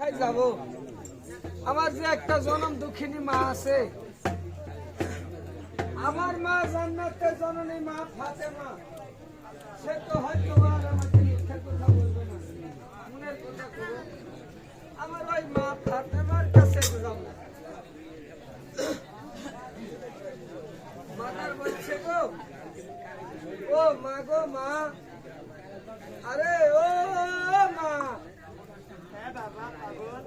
যাব? আমার যে একটা জনম দুঃখিনী মা আছে। আমার মা জান্নাতে জননী মা ফাতেমা। সে তো হয়তো আর আমাকে মিথ্যা কথা বলবে না। মনের কথা করো আমার ওই মা ফাতেমার কাছে যাব মাতার বলছে ও মা গো মা আরে ও মা হ্যাঁ বাবা পাগল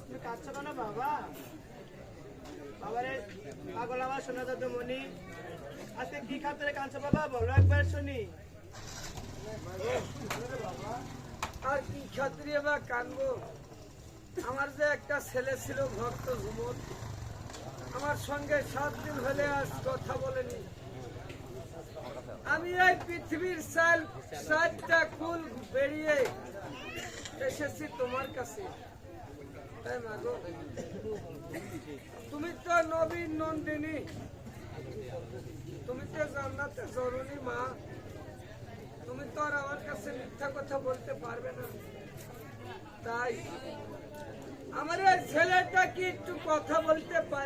তুমি কাঁদছো কেন বাবা বাবারে পাগল আমার মনি। আজকে কি খাতরে কাঁদছো বাবা? বলো একবার শুনি। আর কি ক্ষত্রিয় বা আমার যে একটা ছেলে ছিল ভক্ত ঝুমুর আমার সঙ্গে সাত দিন হলে আজ কথা বলেনি। আমি এই পৃথিবীর সাল সাতটা কুল বেরিয়ে এসেছি তোমার কাছে। তুমি তো নবীন নন্দিনী। তুমি তো জান্নাতে জরুরি মা। তুমি তো আর আমার কাছে মিথ্যা কথা বলতে পারবে না। তাই আমার ছেলেটা কি একটু কথা বলতে পারবে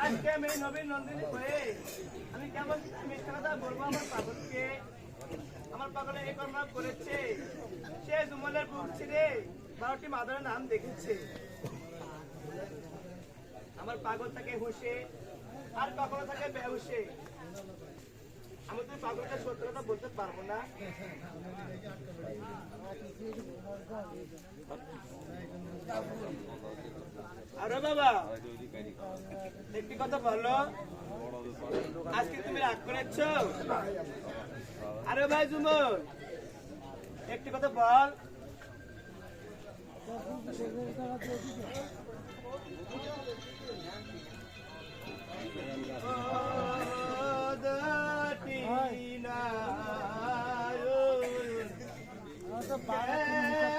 আজকে আমি নবীন নন্দিনী হয়ে আমি কেমন মিথ্যা বলব আমার পাগলকে। আমার পাগলে এই কর্ম করেছে। সে জুমলের বুক ছিঁড়ে বারোটি মাদারের নাম দেখেছে। আমার পাগল থাকে হুশে, আর কখনো থাকে বেহুশে। আমি তুই পাগলকে সত্য কথা বলতে পারব না। আরে বাবা একটি কথা বলো আজকে তুমি রাগ করেছ? আরে ভাই জুমন একটি কথা বল। ওরে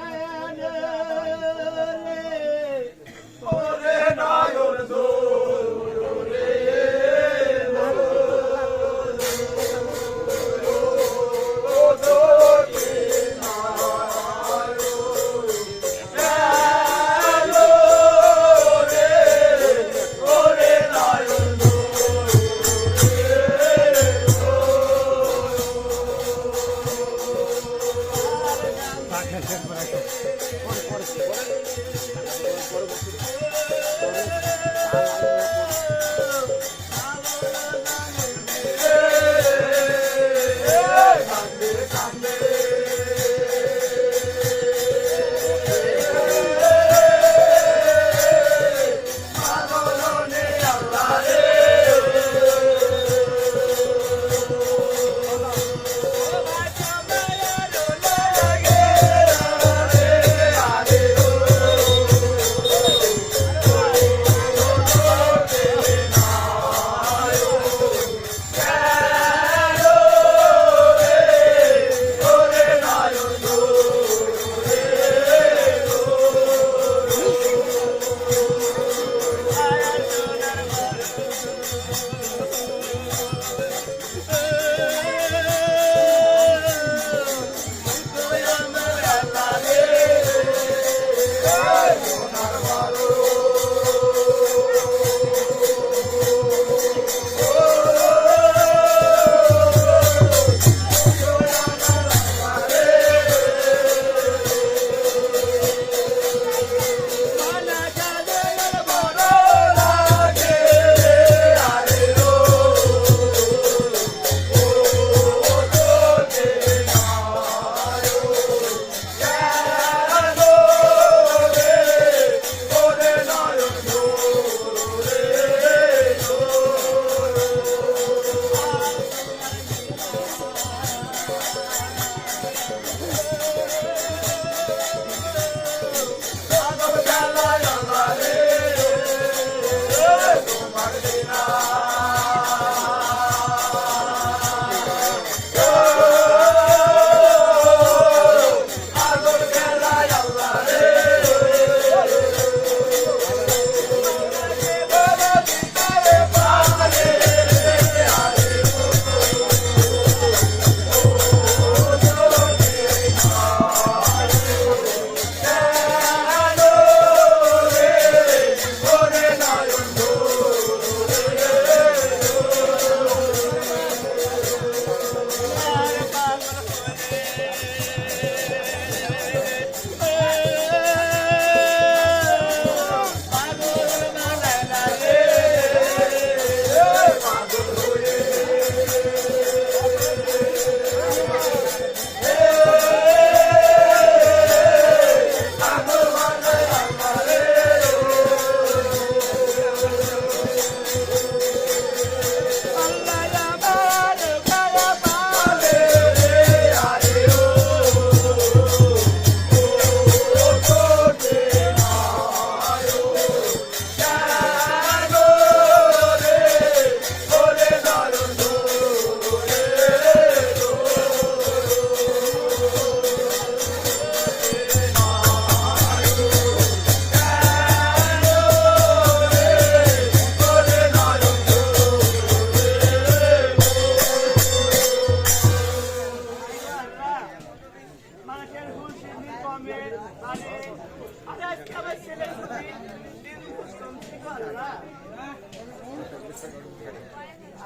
আল্লাহ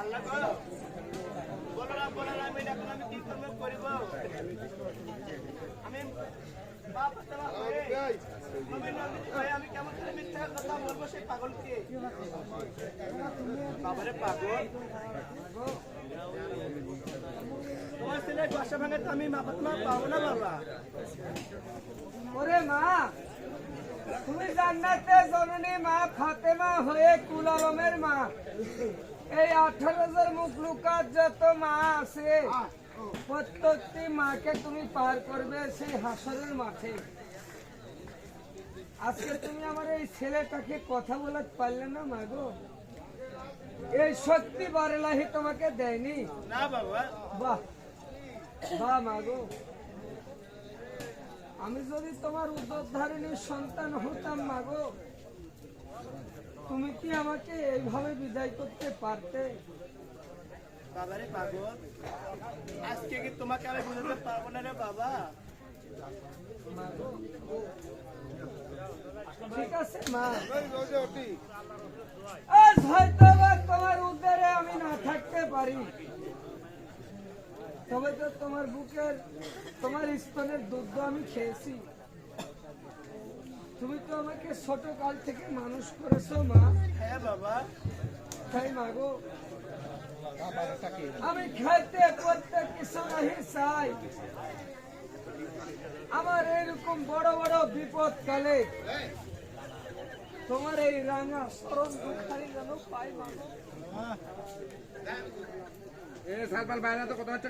আল্লাহ গো, বলো না বলো না, আমি কি করব, করিব? আমি আমি কেমন করে মিথ্যা কথা বলব সেই পাগলকে? বাবারে পাগল। তোমার বাসা ভাঙে তো আমি মা মা পাবো না বাবা? ওরে মা তুমি জান্নাতে জননী মা ফাতেমা হয়ে কুল আলমের মা। এই আঠারো হাজার মুখ লুকার যত মা আছে প্রত্যেকটি মাকে তুমি পার করবে সেই হাসরের মাঠে। আজকে তুমি আমার এই ছেলেটাকে কথা বলাতে পারলে না মা গো? এই সত্যি বারেলাহি তোমাকে দেয়নি? না বাবা। বাহ। আমি যদি তোমার উদ্ধারিণীর সন্তান হতাম মাগো তুমি কি আমাকে এইভাবে বিদায় করতে পারতে? বাবারে পাগল। আজকে কি তোমাকে আমি বুঝাতে পারব না রে বাবা? মাগো ঠিক আছে মা। আজ হয়তো তোমার উদ্ধারে আমি না থাকতে পারি। তবে তো তোমার বুকের তোমার স্তনের দুধ আমি খেয়েছি। তুমি তো আমাকে ছোট কাল থেকে মানুষ করেছ মা। হ্যাঁ বাবা। তাই মাগো আমি খাইতে করতে কিছু নাহি চাই। আমার এরকম বড় বড় বিপদ কালে তোমার এই রাঙা সরল দুখানি যেন পাই মাগো এ সালপাল বাইরে তো কত হচ্ছে